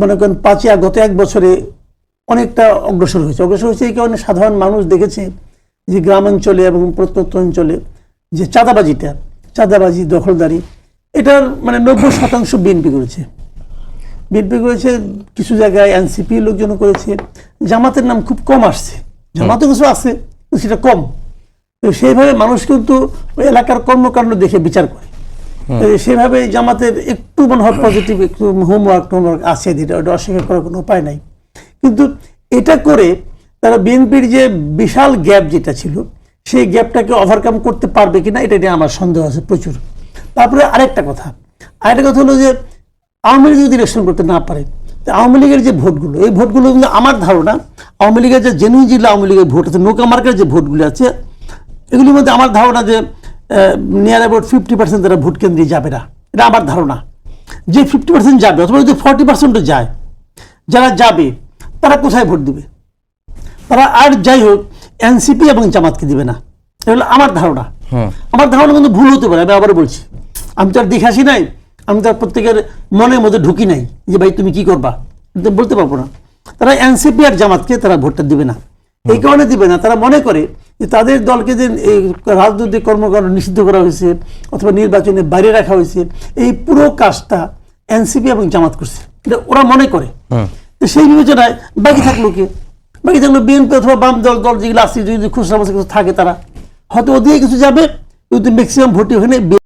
মনে করেন পাঁচই গত এক বছরে অনেকটা অগ্রসর হয়েছে। অগ্রসর হয়েছে এই কারণে সাধারণ মানুষ দেখেছে যে গ্রামাঞ্চলে এবং প্রত্যন্ত অঞ্চলে যে চাঁদাবাজিটা, চাঁদাবাজি, দখলদারি, এটার মানে নব্বই শতাংশ বিএনপি করেছে। বিএনপি করেছে, কিছু জায়গায় এনসিপি লোকজন করেছে। জামাতের নাম খুব কম আসছে। জামাতও কিছু আছে সেটা কম। তো সেইভাবে মানুষ কিন্তু ওই এলাকার কর্মকাণ্ড দেখে বিচার করে। সেভাবে জামাতের একটু মনে হয় পজিটিভ একটু হোমওয়ার্ক টোমওয়ার্ক আছে যেটা ওটা অস্বীকার করার কোনো উপায় নাই। কিন্তু এটা করে তারা বিএনপির যে বিশাল গ্যাপ যেটা ছিল, সেই গ্যাপটাকে ওভারকাম করতে পারবে কিনা, এটা নিয়ে আমার সন্দেহ আছে প্রচুর। তারপরে আরেকটা কথা আরেকটা কথা হলো যে আওয়ামী লীগ যদি ইলেকশন করতে না পারে আওয়ামী লীগের যে ভোটগুলো, এই ভোটগুলো কিন্তু আমার ধারণা আওয়ামী লীগের যে জেনুইন যেগুলো আওয়ামী লীগের ভোট আছে নৌকা মার্কের যে ভোটগুলো আছে, এগুলির মধ্যে আমার ধারণা যে নিয়ার অ্যাবাউট ফিফটি পার্সেন্ট তারা ভোট কেন্দ্রে যাবে না। এটা আমার ধারণা। যে ফিফটি পার্সেন্ট যাবে অথবা যদি ফর্টি পার্সেন্টও যায় যারা যাবে তারা কোথায় ভোট দিবে? তারা আর যাই হোক এনসিপি এবং জামাতকে দিবে না। এটা হলো আমার ধারণা। আমার ধারণা কিন্তু ভুল হতে পারে আমি আবার বলছি। আমি তো আর দেখে আসি নাই আমি তো আর প্রত্যেকের মনের মধ্যে ঢুকি নাই যে ভাই তুমি কি করবা? বলতে পারব না। তারা এনসিপি আর জামাতকে তারা ভোটটা দিবে না। এই কারণে দিবে না। তারা মনে করে যে তাদের দলকে যে এই রাজনৈতিক কর্মকাণ্ড নিষিদ্ধ করা হয়েছে অথবা নির্বাচনে বাইরে রাখা হয়েছে এই পুরো কাজটা এনসিপি এবং জামাত করছে। এটা ওরা মনে করে। তো সেই বিবেচনায় বাকি থাকল কে? বাকি থাকল বিএনপি অথবা বাম দল দল যেগুলো আসছে যদি খুচরা কিছু থাকে তারা। হয়তো ওদিকে কিছু যাবে কিন্তু ম্যাক্সিমাম ভোটই ওখানে